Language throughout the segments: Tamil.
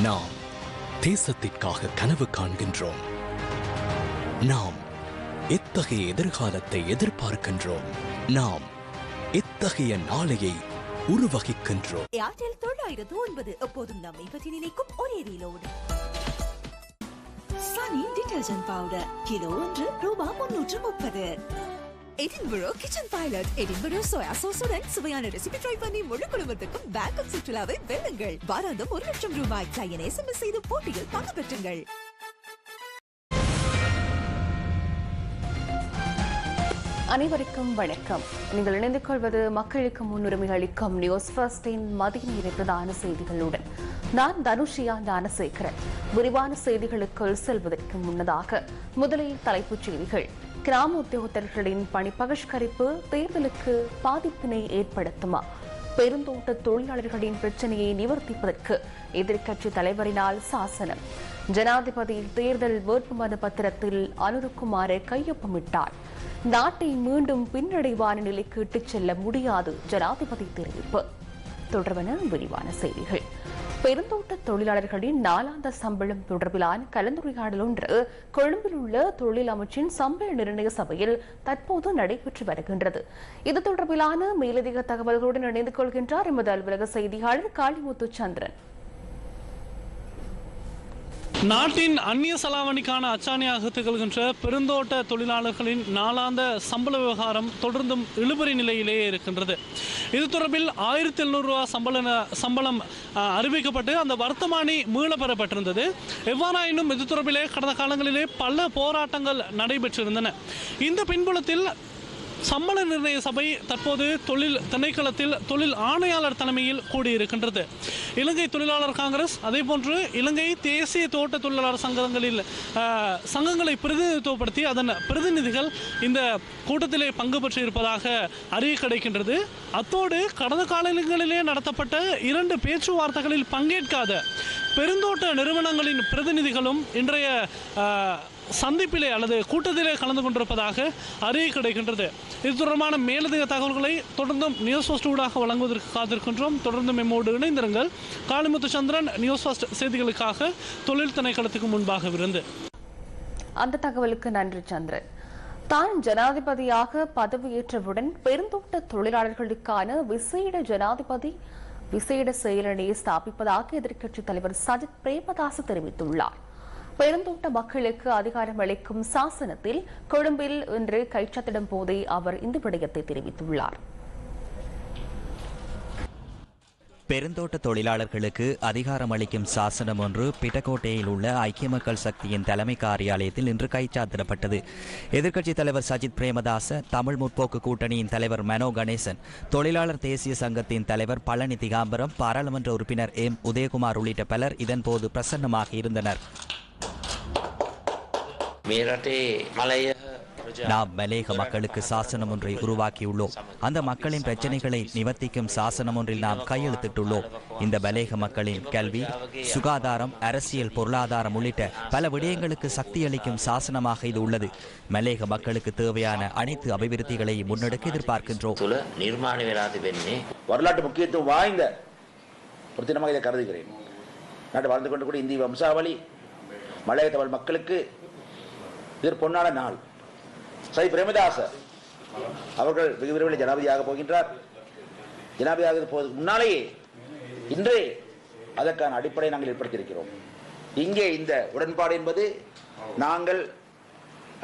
நாம் தேசத்திற்காக கனவு காண்கின்றோம். நாம் எத்தகைய எதிர்காலத்தை எதிர்பார்க்கின்றோம். நாம் எத்தகைய நாளையை உருவகிக்கின்றோம். ஏர்டெல் தொள்ளாயிரத்து ஒன்பது. எப்போதும் நம்மை பற்றி நினைக்கும் ஒரே ரீலோடு. சனி டிடர்ஜென்ட் பவுடர் கிலோ ஒன்று ரூபாய் முன்னூற்று முப்பது. Edinburgh kitchen pilot Edinburgh soya சாஸுடன் சுவையான ரெசிபி ட்ரை பண்ணி முழு குடும்பத்துக்கும் பேங்காக் சுற்றுலாவை வெல்லுங்கள். வாராந்தம் ஒரு லட்சம் ரூபாய். கிளையன் எஸ்எம்எஸ் செய்து போட்டியில் பங்கு பெற்றுங்கள். அனைவருக்கும் வணக்கம். நீங்கள் இணைந்து கொள்வது மக்களுக்கு முன்னுரிமை அளிக்கும் நியூஸ் ஃபர்ஸ்டின் மதிய நேர பிரதான செய்திகளுடன். நான் தனுஷியா ஞானசேகரன். விரிவான செய்திகளுக்குள் செல்வதற்கு முன்னதாக முதலில் தலைப்புச் செய்திகள். கிராம உத்தியோகத்தர்களின் பணி பகிஷ்கரிப்பு தேர்தலுக்கு பாதிப்பினை ஏற்படுத்துமா? பெருந்தோட்ட தொழிலாளர்களின் பிரச்சனையை நிவர்த்திப்பதற்கு எதிர்க்கட்சி தலைவரினால் சாசனம். ஜனாதிபதி தேர்தல் வேட்புமனு பத்திரத்தில் அனுருக்குமாறு கையொப்பமிட்டார். நாட்டை மீண்டும் பின்னடைவான நிலைக்கு இட்டுச் செல்ல முடியாது ஜனாதிபதி தெரிவிப்பு. தொடர்பான விரிவான செய்திகள். பெருந்தோட்ட தொழிலாளர்களின் நாலாந்த சம்பளம் தொடர்பிலான கலந்துரையாடல் ஒன்று கொழும்பில் உள்ள தொழில் அமைச்சின் சம்பள நிர்ணய சபையில் தற்போது நடைபெற்று வருகின்றது. இது தொடர்பிலான மேலதிக தகவல்களுடன் இணைந்து கொள்கின்றார் எமது அலுவலக செய்தியாளர் காளிமுத்து சந்திரன். நாட்டின் அந்நிய செலாவணிக்கான அச்சாணியாக திகழ்கின்ற பெருந்தோட்ட தொழிலாளர்களின் நாளாந்த சம்பள விவகாரம் தொடர்ந்தும் இழுபறி நிலையிலேயே இருக்கின்றது. இது தொடர்பில் ஆயிரத்தி எழுநூறு ரூபா சம்பள சம்பளம் அறிவிக்கப்பட்டு அந்த வர்த்தமானி மீள பெறப்பட்டிருந்தது. எவ்வாறாயினும் இது தொடர்பிலே கடந்த காலங்களிலே பல போராட்டங்கள் நடைபெற்றிருந்தன. இந்த பின்புலத்தில் சம்பள நிர்ணய சபை தற்போது தொழில் திணைக்களத்தில் தொழில் ஆணையாளர் தலைமையில் கூடியிருக்கின்றது. இலங்கை தொழிலாளர் காங்கிரஸ் அதே போன்று இலங்கை தேசிய தோட்ட தொழிலாளர் சங்கங்களில் சங்கங்களை பிரதிநிதித்துவப்படுத்தி அதன் பிரதிநிதிகள் இந்த கூட்டத்திலே பங்கு பெற்றிருப்பதாக அறிய கிடைக்கின்றது. அத்தோடு கடந்த காலங்களிலே நடத்தப்பட்ட இரண்டு பேச்சுவார்த்தைகளில் பங்கேற்காத பெருந்தோட்ட நிறுவனங்களின் பிரதிநிதிகளும் இன்றைய சந்திப்பிலே அல்லது கூட்டத்திலே கலந்து கொண்டிருப்பதாக அறிய கிடைக்கின்றது. இது தொடர்பான மேலதிக தகவல்களை தொடர்ந்தும் நியூஸ் ஃபர்ஸ்ட் ஊடாக வழங்குவதற்கு காத்திருக்கின்றோம். தொடர்ந்து மெம்மோடு இணைந்திருங்கள். காளிமுத்து சந்திரன் நியூஸ் ஃபர்ஸ்ட் செய்திகளுக்காக தொழில் திணைக்களத்துக்கு முன்பாக விருந்து. அந்த தகவலுக்கு நன்றி சந்திரன். தான் ஜனாதிபதியாக பதவியேற்றவுடன் பெருந்தோட்ட தொழிலாளர்களுக்கான விசேட ஜனாதிபதி விசேட செயலணியை ஸ்தாபிப்பதாக எதிர்க்கட்சித் தலைவர் சஜித் பிரேமதாஸ் தெரிவித்துள்ளார். பெருந்தோட்ட மக்களுக்கு அதிகாரம் அளிக்கும் சாசனத்தில் கொழும்பில் இன்று கைச்சத்திடும் போதே அவர் இந்த விடயத்தை தெரிவித்துள்ளார். பெருந்தோட்ட தொழிலாளர்களுக்கு அதிகாரம் அளிக்கும் சாசனம் ஒன்று பிட்டக்கோட்டையில் உள்ள ஐக்கிய மக்கள் சக்தியின் தலைமை காரியாலயத்தில் இன்று கைச்சாத்திடப்பட்டது. எதிர்க்கட்சித் தலைவர் சஜித் பிரேமதாச தமிழ் முற்போக்கு கூட்டணியின் தலைவர் மனோ கணேசன் தொழிலாளர் தேசிய சங்கத்தின் தலைவர் பழனி திகாம்பரம் பாராளுமன்ற உறுப்பினர் எம். உதயகுமார் உள்ளிட்ட பலர் இதன்போது பிரசன்னமாக இருந்தனர். මේ රටේ මලය ප්‍රජා நாம் மலேக மக்களுக்கு சாசனம் ஒன்றை உருவாக்கியுள்ளோம் அந்த மக்களின் பிரச்சனைகளை நிவர்த்திக்கும் சாசனம் ஒன்றில் நாம் கையெழுத்திட்டுள்ளோம் இந்த மலேக மக்களின் கல்வி சுகாதாரம் அரசியல் பொருளாதாரம் உள்ளிட்ட பல விடயங்களுக்கு சக்தி அளிக்கும் சாசனமாக இது உள்ளது மலேக மக்களுக்கு தேவையான அனைத்து அபிவிருத்திகளையும் முன்னெடுக்க எதிர்பார்க்கின்றோம் තුළ නිර්මාණය වෙලා තිබෙන්නේ வரலாற்று முக்கியத்துவம் வாய்ந்த ஒரு தினமாக இதை கருதுகிறேன் நாட்டு வாழ்ந்து கொண்டு கூட இந்திய வம்சாவளி மலைய தமிழ் மக்களுக்கு இது பொன்னான நாள். சை பிரேமதாச அவர்கள் வெகு விரைவில் ஜனாபதியாக போகின்றார். ஜனாபதியாக போவதற்கு முன்னாலேயே இன்றே அதற்கான அடிப்படை நாங்கள் ஏற்படுத்தியிருக்கிறோம். இங்கே இந்த உடன்பாடு என்பது நாங்கள்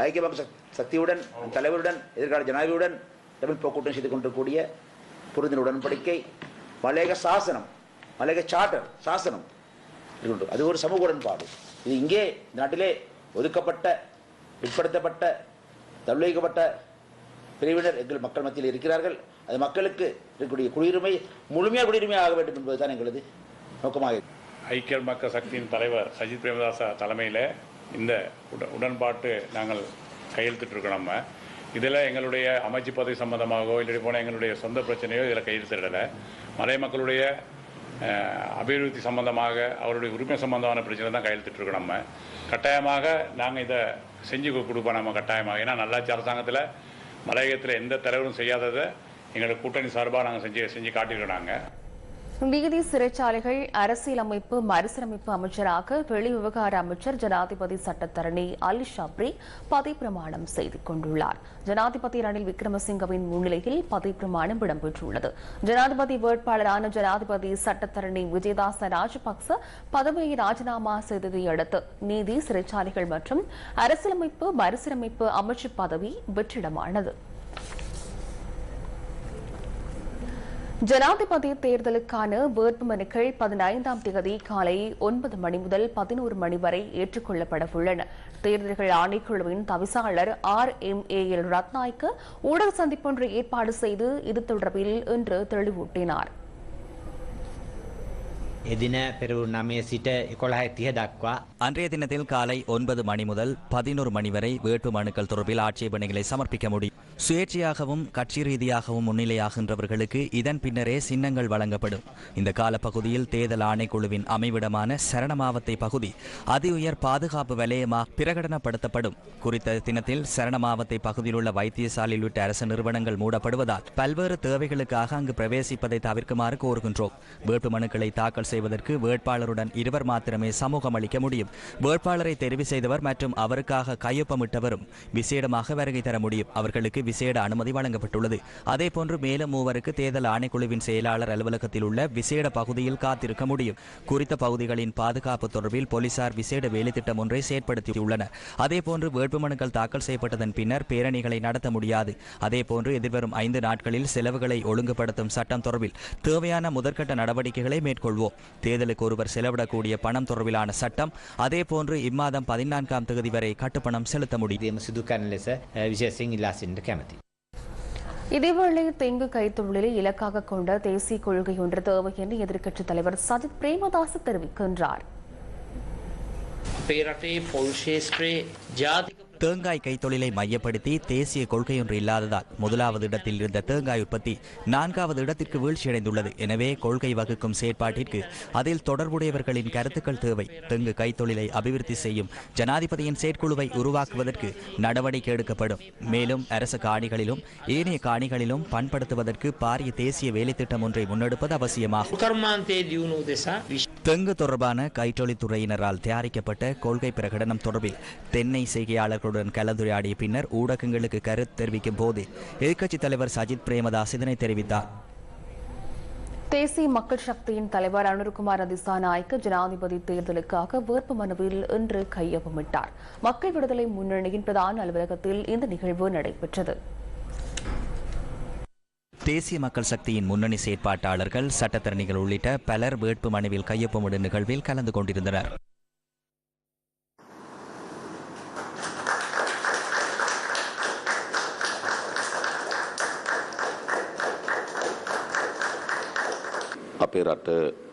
ஐக்கிய மக்கள் சக்தியுடன் தலைவருடன் எதிர்கால ஜனாதிபதியுடன் தமிழ் போக்கூட்டம் செய்து கொண்டிருக்கக்கூடிய புரிதல் உடன்படிக்கை மலேக சாசனம் மலேக சார்ட்டர் சாசனம். அது ஒரு சமூக உடன்பாடு. இது இங்கே நாட்டிலே ஒதுக்கப்பட்ட பிற்படுத்தப்பட்ட தள்ளிக்கப்பட்ட பிரிவினர் எங்கள் மக்கள் மத்தியில் இருக்கிறார்கள். அது மக்களுக்கு இருக்கக்கூடிய குடியுரிமை முழுமையாக குடியுரிமை ஆக வேண்டும் என்பதுதான் எங்களது நோக்கமாக ஐக்கிய மக்கள் சக்தியின் தலைவர் சஜித் பிரேமதாசா தலைமையில் இந்த உடன்பாட்டு நாங்கள் கையெழுத்திட்டிருக்கோம் நம்ம. இதில் எங்களுடைய அமைச்சு பதவி சம்பந்தமாகவோ இல்லை போனால் எங்களுடைய சொந்த பிரச்சனையோ இதில் கையெழுத்திடலை மலை மக்களுடைய அபிவிருத்தி சம்பந்தமாக அவருடைய உரிமை சம்பந்தமான பிரச்சனை தான் கையெழுத்திட்டிருக்கோம் நம்ம. கட்டாயமாக நாங்கள் இதை செஞ்சு கொடுப்போம் நம்ம கட்டாயமாக. ஏன்னா நல்லாட்சி அரசாங்கத்தில் மலையகத்தில் எந்த தலைவரும் செய்யாததை எங்களோட கூட்டணி சார்பாக நாங்கள் செஞ்சு செஞ்சு காட்டியிருக்கிறாங்க நாங்கள் நீதி சிறைச்சாலைகள் அரசியலமைப்பு மறுசீரமைப்பு அமைச்சராக வெளிவிவகார அமைச்சர் ஜனாதிபதி சட்டத்தரணி அலி ஷப்ரி பதவிப்பிரமாணம் செய்து கொண்டுள்ளார். ஜனாதிபதி ரணில் விக்ரமசிங்கவின் முன்னிலையில் பதவிப்பிரமாணம் இடம்பெற்றுள்ளது. ஜனாதிபதி வேட்பாளரான ஜனாதிபதி சட்டத்தரணி விஜயதாச ராஜபக்ச பதவியை ராஜினாமா செய்ததை அடுத்து நீதி சிறைச்சாலைகள் மற்றும் அரசியலமைப்பு மறுசீரமைப்பு அமைச்சு பதவி வெற்றிடமானது. ஜனாதிபதி தேர்தலுக்கான வேட்புமனுக்கள் பதினைந்தாம் தேதி காலை ஒன்பது மணி முதல் பதினோரு மணி வரை ஏற்றுக்கொள்ளப்பட உள்ளன தேர்தல்கள் ஆணைக்குழுவின் தவிசாளர் ஆர் எம் ஏ எல் ரத்நாய்க்கு ஊடக சந்திப்பொன்று ஏற்பாடு செய்து இது தொடர்பில் இன்று தெளிவூட்டினாா் එදින පෙරවරු නමය සිට එකොළහ තිය දක්වා அன்றைய தினத்தில் காலை ஒன்பது மணி முதல் பதினோரு மணி வரை வேட்பு மனுக்கள் தொடர்பில் ஆட்சேபனைகளை சமர்ப்பிக்க முடியும் சுயேட்சையாகவும் கட்சி ரீதியாகவும் முன்னிலையாகின்றவர்களுக்கு இதன் பின்னரே சின்னங்கள் வழங்கப்படும் இந்த காலப்பகுதியில் தேர்தல் ஆணைக்குழுவின் அமைவிடமான சரணமாவத்தை பகுதி அதி உயர் பாதுகாப்பு வலயமாக பிரகடனப்படுத்தப்படும் குறித்த தினத்தில் சரணமாவத்தை பகுதியில் உள்ள வைத்தியசாலையில் விட்ட அரசு நிறுவனங்கள் மூடப்படுவதால் பல்வேறு தேவைகளுக்காக அங்கு பிரவேசிப்பதை தவிர்க்குமாறு கோருகின்றோம் வேட்பு மனுக்களை தாக்கல் செய்வதற்கு வேட்பாளருடன் இருவர் மாத்திரமே சமூகம் அளிக்க முடியும். வேட்பாளரை தெரிவு செய்தவர் மற்றும் அவருக்காக கையொப்பமிட்டவரும் விசேடமாக வருகை தர முடியும். அவர்களுக்கு விசேட அனுமதி வழங்கப்பட்டுள்ளது. அதேபோன்று மேலும் மூவருக்கு தேர்தல் ஆணைக்குழுவின் செயலாளர் அலுவலகத்தில் உள்ள விசேட பகுதியில் காத்திருக்க முடியும். குறித்த பகுதிகளின் பாதுகாப்பு தொடர்பில் போலீசார் விசேட வேலைத்திட்டம் ஒன்றை செயற்படுத்தியுள்ளனர். அதேபோன்று வேட்புமனுக்கள் தாக்கல் செய்யப்பட்டதன் பின்னர் பேரணிகளை நடத்த முடியாது. அதேபோன்று எதிர்வரும் ஐந்து நாட்களில் செலவுகளை ஒழுங்குபடுத்தும் சட்டம் தொடர்பில் தேவையான முதற்கட்ட நடவடிக்கைகளை மேற்கொள்வோம். தேர்தலுக்கு ஒருவர் செலவிடக்கூடிய பணம் தொடர்பிலான சட்டம் அதே போன்று இம்மாதம் பதினான்காம் தேதி வரை கட்டுப்பணம் செலுத்த முடியும். இதேவேளை தெங்கு கைத்தொழிலை இலக்காக கொண்ட தேசிய கொள்கை ஒன்று தேவை என்று எதிர்க்கட்சித் தலைவர் சஜித் பிரேமதாஸ் தெரிவிக்கின்றார். பேரட்டை தேங்காய் கைத்தொழிலை மையப்படுத்தி தேசிய கொள்கையொன்று இல்லாததால் முதலாவது இடத்தில் இருந்த தேங்காய் உற்பத்தி நான்காவது இடத்திற்கு வீழ்ச்சியடைந்துள்ளது. எனவே கொள்கை வகுக்கும் செயற்பாட்டிற்கு அதில் தொடர்புடையவர்களின் கருத்துக்கள் தேவை. தெங்கு கைத்தொழிலை அபிவிருத்தி செய்யும் ஜனாதிபதியின் செயற்குழுவை உருவாக்குவதற்கு நடவடிக்கை எடுக்கப்படும். மேலும் அரச காணிகளிலும் ஏனைய காணிகளிலும் பண்படுத்துவதற்கு பாரிய தேசிய வேலைத்திட்டம் ஒன்றை முன்னெடுப்பது அவசியமாகும். தெங்கு தொடர்பான கைத்தொழில் துறையினரால் தயாரிக்கப்பட்ட கொள்கை பிரகடனம் தொடர்பில் தென்னை செய்கையாளர்கள் செய்கையாளர்களுடன் கலந்துரையாடிய பின்னர் ஊடகங்களுக்கு கருத்து தெரிவிக்கும் போது எதிர்க்கட்சித் தலைவர் சஜித் பிரேமதாஸ் இதனை தெரிவித்தார். தேசிய மக்கள் சக்தியின் தலைவர் அனுர்குமார் திசாநாயக்க ஜனாதிபதி தேர்தலுக்காக வேட்பு மனுவில் இன்று கையொப்பமிட்டார் மக்கள் விடுதலை முன்னணியின் பிரதான அலுவலகத்தில் இந்த நிகழ்வு நடைபெற்றது. தேசிய மக்கள் சக்தியின் முன்னணி செயற்பாட்டாளர்கள் சட்டத்தரணிகள் உள்ளிட்ட பலர் வேட்பு மனுவில் கையொப்பமிடும் நிகழ்வில் கலந்து கொண்டிருந்தனர். අපේ රට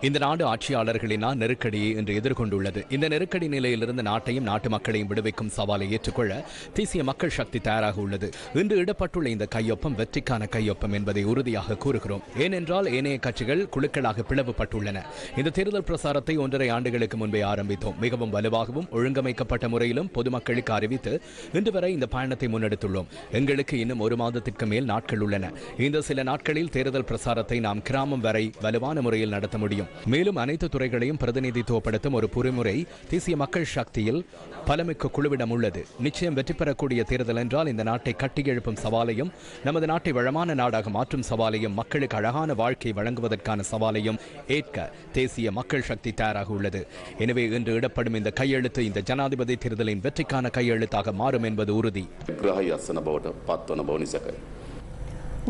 இந்த நாடு ஆட்சியாளர்களினால் நெருக்கடியை இன்று எதிர்கொண்டுள்ளது. இந்த நெருக்கடி நிலையிலிருந்து நாட்டையும் நாட்டு மக்களையும் விடுவிக்கும் சவாலை ஏற்றுக்கொள்ள தேசிய மக்கள் சக்தி தயாராக உள்ளது. இன்று இடப்பட்டுள்ள இந்த கையொப்பம் வெற்றிக்கான கையொப்பம் என்பதை உறுதியாக கூறுகிறோம். ஏனென்றால் ஏனைய கட்சிகள் குழுக்களாக பிளவுபட்டுள்ளன. இந்த தேர்தல் பிரசாரத்தை ஒன்றரை ஆண்டுகளுக்கு முன்பே ஆரம்பித்தோம். மிகவும் வலுவாகவும் ஒழுங்கமைக்கப்பட்ட முறையிலும் பொதுமக்களுக்கு அறிவித்து இன்று வரை இந்த பயணத்தை முன்னெடுத்துள்ளோம். எங்களுக்கு இன்னும் ஒரு மாதத்திற்கு மேல் நாட்கள் உள்ளன. இந்த சில நாட்களில் தேர்தல் பிரசாரத்தை நாம் கிராமம் வரை வலுவான முறையில் நடத்த முடியும். மேலும் அனைத்து துறைகளையும் பிரதிநிதித்துவப்படுத்தும் ஒரு பொறிமுறை தேசிய மக்கள் சக்தியில் பலமிக்க குழுவிடம் உள்ளது. நிச்சயம் வெற்றி பெறக்கூடிய தேர்தல் என்றால் இந்த நாட்டை கட்டியெழுப்பும் சவாலையும் நமது நாட்டை வளமான நாடாக மாற்றும் சவாலையும் மக்களுக்கு அழகான வாழ்க்கை வழங்குவதற்கான சவாலையும் ஏற்க தேசிய மக்கள் சக்தி தயாராக உள்ளது. எனவே இன்று இடப்படும் இந்த கையெழுத்து இந்த ஜனாதிபதி தேர்தலின் வெற்றிக்கான கையெழுத்தாக மாறும் என்பது உறுதி.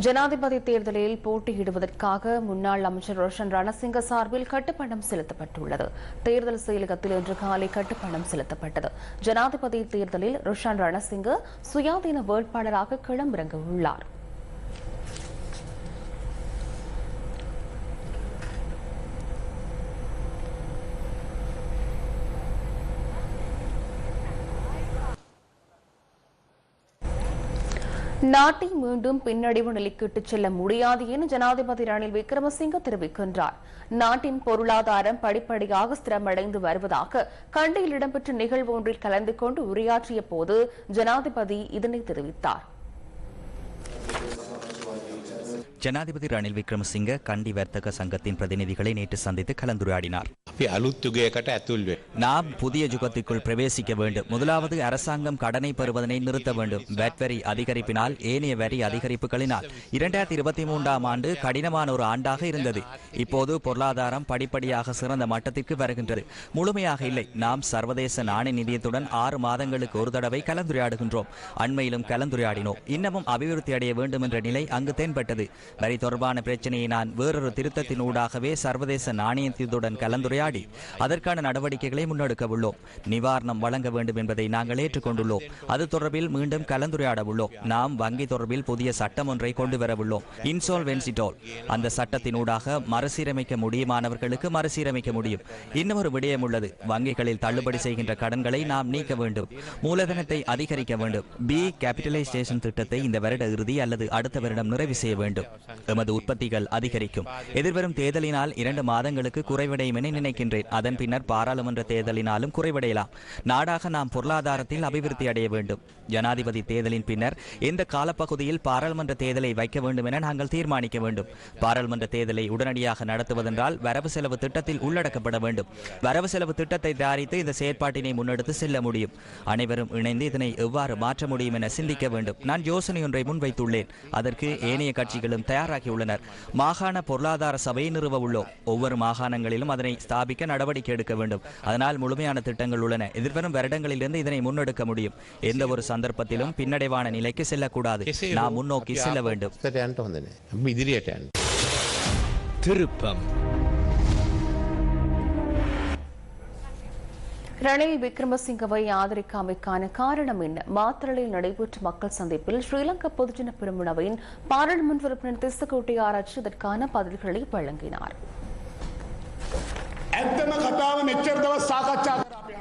ஜனாதிபதி தேர்தலில் போட்டியிடுவதற்காக முன்னாள் அமைச்சர் ரோஷன் ரணசிங்க சார்பில் கட்டுப்பணம் செலுத்தப்பட்டுள்ளது. தேர்தல் செயலகத்தில் இன்று காலை கட்டுப்பணம் செலுத்தப்பட்டது. ஜனாதிபதி தேர்தலில் ரோஷன் ரணசிங்க சுயாதீன வேட்பாளராக களமிறங்க உள்ளார். நாட்டை மீண்டும் பின்னடைவு நிலைக்கு இட்டுச் செல்ல முடியாது என ஜனாதிபதி ரணில் விக்ரமசிங்க தெரிவிக்கின்றார். நாட்டின் பொருளாதாரம் படிப்படியாக ஸ்திரமடைந்து வருவதாக கண்டியில் இடம்பெற்ற நிகழ்வு ஒன்றில் கலந்து கொண்டு உரையாற்றிய போது ஜனாதிபதி இதனை தெரிவித்தார். ஜனாதிபதி ரணில் விக்ரமசிங்க கண்டி வர்த்தக சங்கத்தின் பிரதிநிதிகளை நேற்று சந்தித்து கலந்துரையாடினார் අපි අලුත් යුගයකට ඇතුල් වේ. நாம் புதிய யுகத்திற்குள் பிரவேசிக்க வேண்டும் முதலாவது அரசாங்கம் கடனை பெறுவதனை நிறுத்த வேண்டும் வேட் வரி அதிகரிப்பினால் ஏனைய வரி அதிகரிப்புகளினால் இரண்டாயிரத்தி இருபத்தி மூன்றாம் ஆண்டு கடினமான ஒரு ஆண்டாக இருந்தது இப்போது பொருளாதாரம் படிப்படியாக சிறந்த மட்டத்திற்கு வருகின்றது முழுமையாக இல்லை நாம் சர்வதேச நாணய நிதியத்துடன் ஆறு மாதங்களுக்கு ஒரு தடவை கலந்துரையாடுகின்றோம் அண்மையிலும் கலந்துரையாடினோம் இன்னமும் அபிவிருத்தி அடைய வேண்டும் என்ற நிலை அங்கு தென்பட்டது வரி தொடர்பான பிரச்சனையை நான் வேறொரு திருத்தத்தினூடாகவே சர்வதேச நாணயத்துடன் கலந்துரையாடி அதற்கான நடவடிக்கைகளை முன்னெடுக்க உள்ளோம். நிவாரணம் வழங்க வேண்டும் என்பதை நாங்கள் ஏற்றுக்கொண்டுள்ளோம். அது தொடர்பில் மீண்டும் கலந்துரையாட உள்ளோம். நாம் வங்கி தொடர்பில் புதிய சட்டம் ஒன்றை கொண்டு வர உள்ளோம். இன்சால்வென்சி டோல் அந்த சட்டத்தினூடாக மறுசீரமைக்க முடியுமானவர்களுக்கு மறுசீரமைக்க முடியும். இன்னொரு விடயம் உள்ளது. வங்கிகளில் தள்ளுபடி செய்கின்ற கடன்களை நாம் நீக்க வேண்டும். மூலதனத்தை அதிகரிக்க வேண்டும். பி கேபிட்டலைசேஷன் திட்டத்தை இந்த வருட இறுதி அல்லது அடுத்த வருடம் நிறைவு செய்ய வேண்டும். எமது உற்பத்திகள் அதிகரிக்கும். எதிர்வரும் தேர்தலினால் இரண்டு மாதங்களுக்கு குறைவடையும் என நினைக்கின்றேன். அதன் பின்னர் பாராளுமன்ற தேர்தலினாலும் குறைவடையலாம். நாடாக நாம் பொருளாதாரத்தில் அபிவிருத்தி அடைய வேண்டும். ஜனாதிபதி தேர்தலின் பின்னர் எந்த காலப்பகுதியில் பாராளுமன்ற தேர்தலை வைக்க வேண்டும் என நாங்கள் தீர்மானிக்க வேண்டும். பாராளுமன்ற தேர்தலை உடனடியாக நடத்துவதென்றால் வரவு செலவு திட்டத்தில் உள்ளடக்கப்பட வேண்டும். வரவு செலவு திட்டத்தை தயாரித்து இந்த செயற்பாட்டினை முன்னெடுத்து செல்ல முடியும். அனைவரும் இணைந்து இதனை எவ்வாறு மாற்ற முடியும் என சிந்திக்க வேண்டும். நான் யோசனை ஒன்றை முன்வைத்துள்ளேன். அதற்கு ஏனைய கட்சிகளும் தயாராகியுள்ளனர். மாகாண பொருளாதார சபையை நிறுவ உள்ளோம். ஒவ்வொரு மாகாணங்களிலும் அதனை ஸ்தாபிக்க நடவடிக்கை எடுக்க வேண்டும். அதனால் முழுமையான திட்டங்கள் உள்ளன. எதிர்வரும் வருடங்களிலிருந்து இதனை முன்னெடுக்க முடியும். எந்த ஒரு சந்தர்ப்பத்திலும் பின்னடைவான நிலைக்கு செல்லக்கூடாது. நாம் முன்னோக்கி செல்ல வேண்டும். திருப்பம். ரணில் விக்ரமசிங்கவை ஆதரிக்காமைக்கான காரணம் என்ன? மாத்திரலில் நடைபெற்ற மக்கள் சந்திப்பில் ஸ்ரீலங்கா பொதுஜன பெருமுனவின் பாராளுமன்ற உறுப்பினர் திசுகோட்டை ஆராய்ச்சி இதற்கான பதில்களை வழங்கினார்.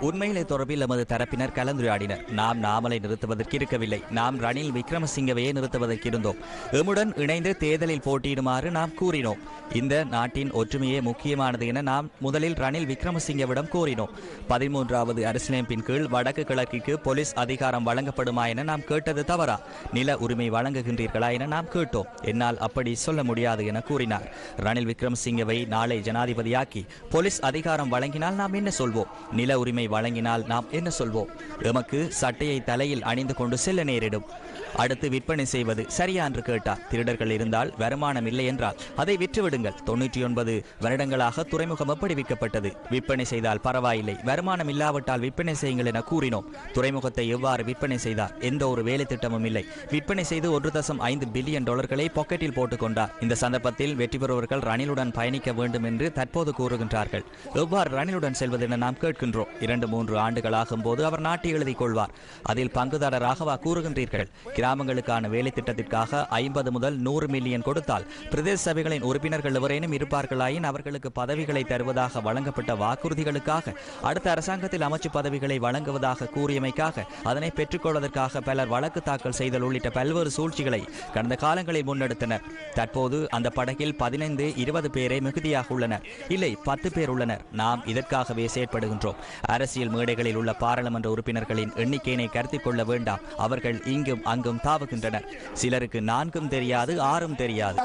உண்மையிலே தொடர்பில் எமது தரப்பினர் கலந்துரையாடினர். நாம் நாமலை நிறுத்துவதற்கு இருக்கவில்லை. நாம் ரணில் விக்ரமசிங்கவையே நிறுத்துவதற்கு இருந்தோம். எம்முடன் இணைந்து தேர்தலில் போட்டியிடுமாறு நாம் கூறினோம். இந்த நாட்டின் ஒற்றுமையே முக்கியமானது என நாம் முதலில் ரணில் விக்ரமசிங்கவிடம் கூறினோம். பதிமூன்றாவது அரசியலமைப்பின் கீழ் வடக்கு கிழக்கிற்கு போலீஸ் அதிகாரம் வழங்கப்படுமா என நாம் கேட்டது தவறா? நில உரிமை வழங்குகின்றீர்களா என நாம் கேட்டோம். என்னால் அப்படி சொல்ல முடியாது என கூறினார். ரணில் விக்ரமசிங்கவை நாளை ஜனாதிபதியாக்கி போலீஸ் அதிகாரம் வழங்கினால் நாம் என்ன சொல்வோம்? நில உரிமை வழங்கினால் நாம் என்ன சொல்வோம்? எமக்கு சட்டையை தலையில் அணிந்து கொண்டு செல்ல நேரிடும். அடுத்து விற்பனை செய்வது சரியா என்று கேட்டார். திருடர்கள் இருந்தால் வருமானம் இல்லை என்றால் அதை விற்றுவிடுங்கள். தொண்ணூற்றி ஒன்பது வருடங்களாக துறைமுகம் எப்படி விற்கப்பட்டது? விற்பனை செய்தால் பரவாயில்லை. வருமானம் இல்லாவிட்டால் விற்பனை செய்யுங்கள் என கூறினோம். துறைமுகத்தை எவ்வாறு விற்பனை செய்தார்? எந்த ஒரு வேலை திட்டமும் இல்லை. விற்பனை செய்து ஒன்று தசம் ஐந்து பில்லியன் டாலர்களை பாக்கெட்டில் போட்டுக்கொண்டார் இந்த சந்தர்ப்பத்தில் வெற்றி பெறுபவர்கள் ரணிலுடன் பயணிக்க வேண்டும் என்று தற்போது கூறுகின்றார்கள். எவ்வாறு ரணிலுடன் செல்வது என நாம் கேட்கின்றோம். இரண்டு மூன்று ஆண்டுகளாகும் போது அவர் நாட்டை எழுதிக் கொள்வார். அதில் பங்குதாரராகவா கூறுகின்றீர்கள்? கிராமங்களுக்கான வேலை திட்டத்திற்காக ஐம்பது முதல் நூறு மில்லியன் கொடுத்தால் பிரதேச சபைகளின் உறுப்பினர்கள் எவரேனும் இருப்பார்களாயின் அவர்களுக்கு பதவிகளை தருவதாக வழங்கப்பட்ட வாக்குறுதிகளுக்காக அடுத்த அரசாங்கத்தில் அமைச்சு பதவிகளை வழங்குவதாக கூறியமைக்காக அதனை பெற்றுக்கொள்வதற்காக பலர் வழக்கு தாக்கல் செய்தல் உள்ளிட்ட பல்வேறு சூழ்ச்சிகளை கடந்த காலங்களில் முன்னெடுத்தனர். தற்போது அந்த படகில் பதினைந்து இருபது பேரே மிகுதியாக உள்ளனர். இல்லை பத்து பேர் உள்ளனர். நாம் இதற்காகவே செயற்படுகின்றோம். அரசியல் மேடைகளில் உள்ள பாராளுமன்ற உறுப்பினர்களின் எண்ணிக்கையினை கருத்தில் கொள்ள வேண்டாம். அவர்கள் இங்கும் அங்கும் எங்கும் தாவுகின்றனர். சிலருக்கு நான்கும் தெரியாது ஆறும் தெரியாது.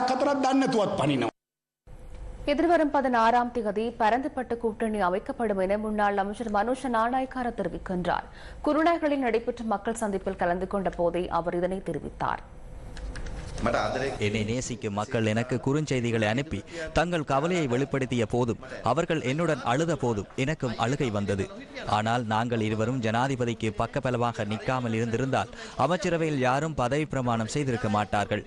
எதிர்வரும் பதினாறாம் தேதி பரந்துப்பட்டு கூட்டணி அமைக்கப்படும் என முன்னாள் அமைச்சர் மனோஜ் நாடாய்க்கார தெரிவிக்கின்றார். குருநாகலில் நடைபெற்ற மக்கள் சந்திப்பில் கலந்து கொண்ட போதே அவர் இதனை தெரிவித்தார். என்னை நேசிக்கும் மக்கள் எனக்கு குறுஞ்செய்திகளை அனுப்பி தங்கள் கவலையை வெளிப்படுத்திய போதும் அவர்கள் என்னுடன் அழுத போதும் எனக்கும் அழுகை வந்தது. ஆனால் நாங்கள் இருவரும் ஜனாதிபதிக்கு பக்கபலமாக நிற்காமல் இருந்திருந்தால் அமைச்சரவையில் யாரும் பதவி பிரமாணம் செய்திருக்க மாட்டார்கள்.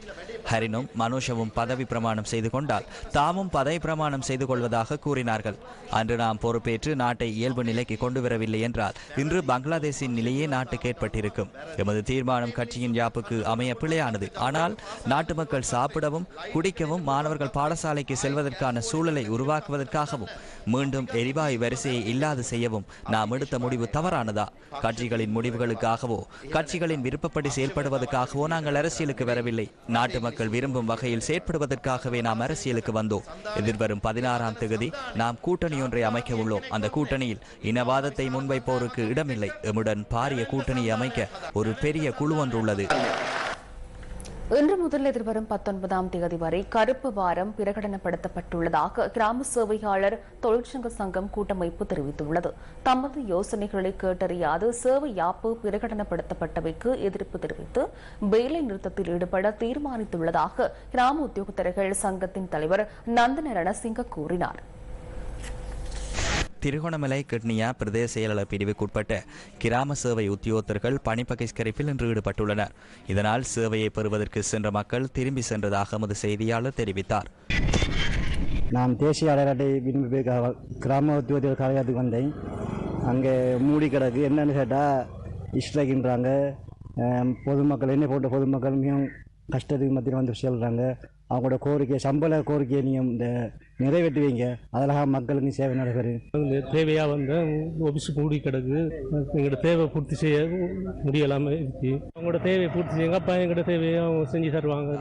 ஹரினும் மனுஷவும் பதவி பிரமாணம் செய்து கொண்டால் தாமும் பதவி பிரமாணம் செய்து கொள்வதாக கூறினார்கள். அன்று நாம் பொறுப்பேற்று நாட்டை இயல்பு நிலைக்கு கொண்டு வரவில்லை என்றால் இன்று பங்களாதேஷின் நிலையே நாட்டுக்கு ஏற்பட்டிருக்கும். எமது தீர்மானம் கட்சியின் யாப்புக்கு அமைய பிழையானது. ஆனால் நாட்டு மக்கள் சாப்பிடவும் குடிக்கவும் மாணவர்கள் பாடசாலைக்கு செல்வதற்கான சூழலை உருவாக்குவதற்காகவும் மீண்டும் எரிவாயு வரிசையை இல்லாது செய்யவும் நாம் எடுத்த முடிவு தவறானதா? கட்சிகளின் முடிவுகளுக்காகவோ கட்சிகளின் விருப்பப்படி செயல்படுவதற்காகவோ நாங்கள் அரசியலுக்கு வரவில்லை. நாட்டு மக்கள் விரும்பும் வகையில் செயற்படுவதற்காகவே நாம் அரசியலுக்கு வந்தோம். எதிர்வரும் பதினாறாம் தேதி நாம் கூட்டணி ஒன்றை அமைக்க உள்ளோம். அந்த கூட்டணியில் இனவாதத்தை முன்வைப்போருக்கு இடமில்லை. எம்முடன் பாரிய கூட்டணியை அமைக்க ஒரு பெரிய குழு ஒன்று உள்ளது. இன்று முதல் எதிர்வரும் பத்தொன்பதாம் தேதி வரை கருப்பு வாரம் பிரகடனப்படுத்தப்பட்டுள்ளதாக கிராம சேவையாளர் தொழிற்சங்க சங்கம் கூட்டமைப்பு தெரிவித்துள்ளது. தமது யோசனைகளை கேட்டறியாது சேவை யாப்பு பிரகடனப்படுத்தப்பட்டவைக்கு எதிர்ப்பு தெரிவித்து வேலை நிறுத்தத்தில் ஈடுபட தீர்மானித்துள்ளதாக கிராம உத்தியோகத்தர்கள் சங்கத்தின் தலைவர் நந்தன ரணசிங்க கூறினார். திருகோணமலை கிட்னியா பிரதேச செயலாளர் பிரிவுக்குட்பட்ட கிராம சேவை உத்தியோகத்தர்கள் பணி இன்று ஈடுபட்டுள்ளனர். இதனால் சேவையை பெறுவதற்கு சென்ற மக்கள் திரும்பி சென்றதாக எமது செய்தியாளர் தெரிவித்தார். நான் தேசிய அடையாளத்தை விரும்பி கிராம உத்தியோகத்தர் காலையாத்துக்கு வந்தேன். அங்கே மூடி கிடக்கு. என்னன்னு கேட்டால் இஷ்டகின்றாங்க. பொதுமக்கள் என்ன போட்ட பொதுமக்கள் மிகவும் கஷ்டத்துக்கு மத்தியில் வந்து சொல்கிறாங்க அவங்களோட கோரிக்கை சம்பள கோரிக்கையை நீங்கள் இந்த நிறைவேற்றி வைங்க அதெல்லாம் மக்களுக்கு சேவை வந்து தேவையாக வந்து ஆஃபீஸ் மூடி கிடக்கு. எங்களோட தேவை பூர்த்தி செய்ய முடியலாமல் இருக்கு. அவங்களோட தேவையை பூர்த்தி செய்யுங்க. அப்போ எங்களோட தேவையை அவங்க செஞ்சு தருவாங்க.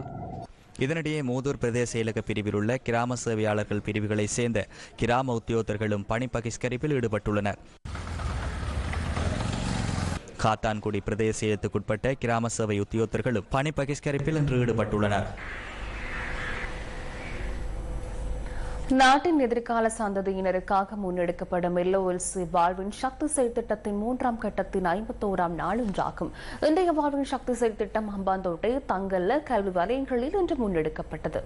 இதனிடையே மூதூர் பிரதேச செயலக பிரிவில் உள்ள கிராம சேவையாளர்கள் பிரிவுகளை சேர்ந்த கிராம உத்தியோகத்தர்களும் பணி பகிஷ்கரிப்பில் ஈடுபட்டுள்ளனர். காத்தான்குடி பிரதேசியத்துக்குட்பட்ட கிராம சபை உத்தியோகத்தர்களும் பணி பகிஷ்கரிப்பில் இன்று ஈடுபட்டுள்ளனர். நாட்டின் எதிர்கால சந்ததியினருக்காக முன்னெடுக்கப்படும் எல்ஓஎல்சி வாழ்வின் சக்தி செயல் திட்டத்தின் மூன்றாம் கட்டத்தின் ஐம்பத்தோராம் நாளொன்றாகும் இன்றைய வாழ்வின் சக்தி செயல் திட்டம் அம்பாந்தோட்டை தங்கல்ல கல்வி வலயங்களில் இன்று முன்னெடுக்கப்பட்டது.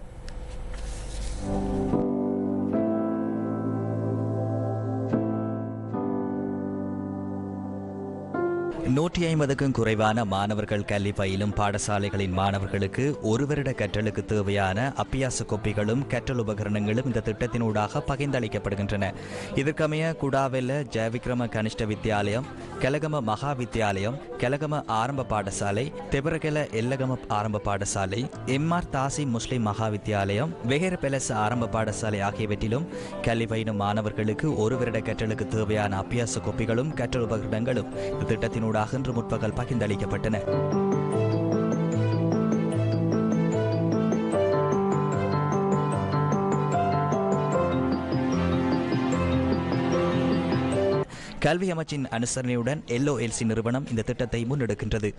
நூற்றி ஐம்பதுக்கும் குறைவான மாணவர்கள் கல்வி பயிலும் பாடசாலைகளின் மாணவர்களுக்கு ஒரு வருட கற்றலுக்கு தேவையான அப்பியாச கோப்பிகளும் கற்றல் உபகரணங்களும் இந்த திட்டத்தினூடாக பகிர்ந்தளிக்கப்படுகின்றன. இதற்கமைய குடாவெல்ல ஜெயவிக்ரம கனிஷ்ட வித்தியாலயம் கெலகம மகா வித்தியாலயம் கெலகம ஆரம்ப பாடசாலை தெபரகெல எல்லகம ஆரம்ப பாடசாலை எம்ஆர் தாசி முஸ்லிம் மகா வித்தியாலயம் வெகர பெலஸ் ஆரம்ப பாடசாலை ஆகியவற்றிலும் கல்வி பயிலும் மாணவர்களுக்கு ஒரு வருட கற்றலுக்கு தேவையான அப்பியாச கோப்பிகளும் கற்றல் உபகரணங்களும் இந்த திட்டத்தினூடாக இன்று முற்பகல் பகிர்ந்தளிக்கப்பட்டன. கல்வி அமைச்சின் அனுசரணையுடன் எல்ஓஎல்சி நிறுவனம் இந்த திட்டத்தை முன்னெடுக்கின்றது.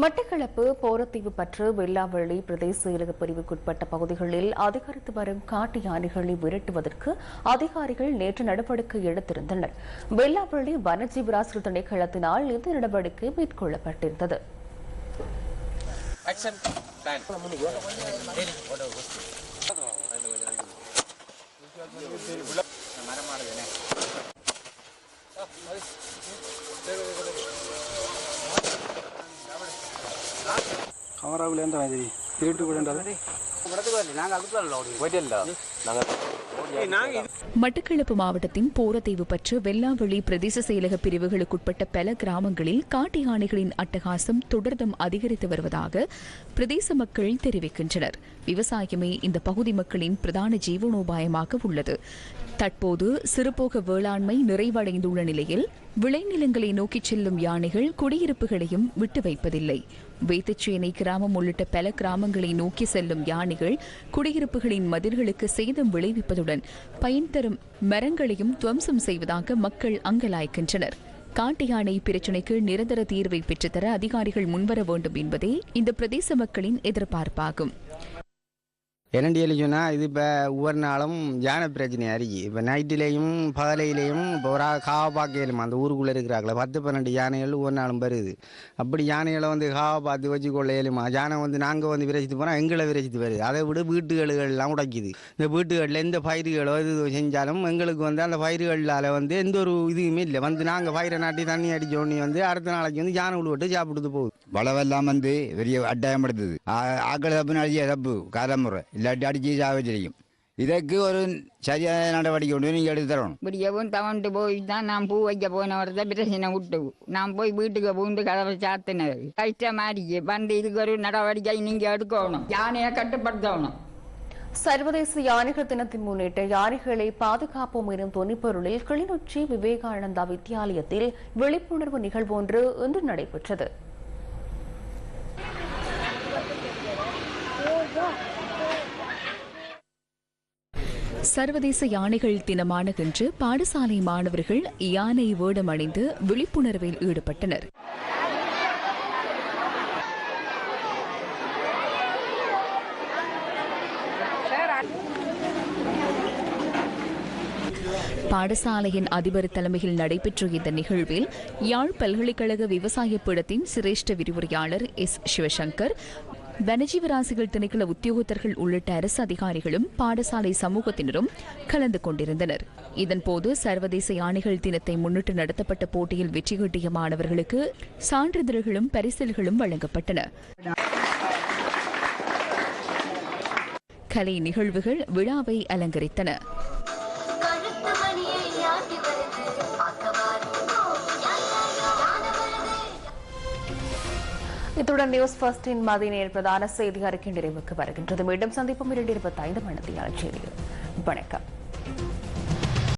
மட்டக்களப்பு போரத்தீவு பற்று வெள்ளாவள்ளி பிரதேச செயலக பிரிவுக்குட்பட்ட பகுதிகளில் அதிகரித்து வரும் காட்டு யானைகளை விரட்டுவதற்கு அதிகாரிகள் நேற்று நடவடிக்கை எடுத்திருந்தனர். வெள்ளாவள்ளி வனஜீவராசிரியர் திணைக்களத்தினால் இந்த நடவடிக்கை மேற்கொள்ளப்பட்டிருந்தது. கமராவிலேருந்து வாங்கி திருட்டு கூட மட்டக்களப்பு மாவட்டத்தின் போரத்தீவு பற்று வெள்ளாவெளி பிரதேச செயலக பிரிவுகளுக்குட்பட்ட பல கிராமங்களில் காட்டு யானைகளின் அட்டகாசம் தொடர்ந்தும் அதிகரித்து வருவதாக பிரதேச மக்கள் தெரிவிக்கின்றனர். விவசாயமே இந்த பகுதி மக்களின் பிரதான ஜீவனோபாயமாக உள்ளது. தற்போது சிறுபோக வேளாண்மை நிறைவடைந்துள்ள நிலையில் விளைநிலங்களை நோக்கிச் செல்லும் யானைகள் குடியிருப்புகளையும் விட்டு வைப்பதில்லை. வேத்தச்சேனை கிராமம் உள்ளிட்ட பல கிராமங்களை நோக்கி செல்லும் யானைகள் குடியிருப்புகளின் மதில்களுக்கு சேதம் விளைவிப்பதுடன் பயன் தரும் மரங்களையும் துவம்சம் செய்வதாக மக்கள் அங்கலாய்க்கின்றனர். காட்டு யானை பிரச்சினைக்கு நிரந்தர தீர்வை பெற்றுத்தர அதிகாரிகள் முன்வர வேண்டும் என்பதே இந்த பிரதேச மக்களின் எதிர்பார்ப்பாகும். என்னடி சொன்னால் இது இப்போ ஒவ்வொரு நாளும் ஜான பிரச்சனை இருக்கு இப்போ நைட்டிலேயும் பகலையிலையும் இப்போ ஒரு காவ பார்க்கலுமா அந்த ஊருக்குள்ளே இருக்கிறாங்களே. பத்து பன்னெண்டு யானைகள் ஒவ்வொரு நாளும் வருது. அப்படி யானைகளை வந்து காவ பார்த்து வச்சு கொள்ள இயலுமா யானை வந்து நாங்கள் வந்து விரைச்சிட்டு போனால் எங்களை விரைச்சிட்டு வருது. அதை விட வீட்டுகளுகள்லாம் உடைக்குது. இந்த வீட்டுகளில் எந்த பயிர்களோ இது செஞ்சாலும் எங்களுக்கு வந்து அந்த பயிர்களால் வந்து எந்த ஒரு இதுவுமே இல்லை. வந்து நாங்கள் பயிரை நாட்டி தண்ணி அடித்த உடனே வந்து அடுத்த நாளைக்கு வந்து யானை விட்டு சாப்பிட்டு போகுது. வளவெல்லாம் வந்து பெரிய அட்டாயப்படுத்துது ஆக்கள் தப்புன்னு அடிச்ச தப்பு. காலமுறை இல்லாட்டி அடிச்சு சாவச்சிரிக்கும் இதற்கு ஒரு சரியான நடவடிக்கை ஒன்று நீங்கள் எடுத்து தரணும் விடியவும் தவண்டு போய் தான் நான் பூ வைக்க போனவரத பிரச்சனை விட்டு நான் போய் வீட்டுக்கு பூந்து கதவை சாத்தினது. கஷ்டமாரி வந்து இதுக்கு ஒரு நடவடிக்கை நீங்க எடுக்கணும். யானையை கட்டுப்படுத்தணும். சர்வதேச யானைகள் தினத்தை முன்னிட்டு யானைகளை பாதுகாப்போம் எனும் தொனிப்பொருளில் கிளிநொச்சி விவேகானந்தா வித்தியாலயத்தில் விழிப்புணர்வு நிகழ்வு ஒன்று இன்று நடைபெற்றது. சர்வதேச யானைகள் தினமான இன்று பாடசாலை மாணவர்கள் யானை வேடம் அணிந்து விழிப்புணர்வில் ஈடுபட்டனர். பாடசாலையின் அதிபர் தலைமையில் நடைபெற்ற இந்த நிகழ்வில் யாழ் பல்கலைக்கழக விவசாய பீடத்தின் சிரேஷ்ட விரிவுரையாளர் எஸ். சிவசங்கர் வனஜீவராசிகள் திணைக்கள உத்தியோகத்தர்கள் உள்ளிட்ட அரசு அதிகாரிகளும் பாடசாலை சமூகத்தினரும் கலந்து கொண்டிருந்தனர். இதன்போது சர்வதேச யானைகள் தினத்தை முன்னிட்டு நடத்தப்பட்ட போட்டியில் வெற்றி கிட்டிய மாணவர்களுக்கு சான்றிதழ்களும் பரிசில்களும் வழங்கப்பட்டன. கலை நிகழ்வுகள் விழாவை அலங்கரித்தன. இத்துடன் நியூஸ் ஃபர்ஸ்டின் மதிய நேர் பிரதான செய்தி அறிக்கை நிறைவுக்கு வருகின்றது. மீண்டும் சந்திப்போம் இரண்டு இருபத்தி ஐந்து மணி செய்திகள். வணக்கம்.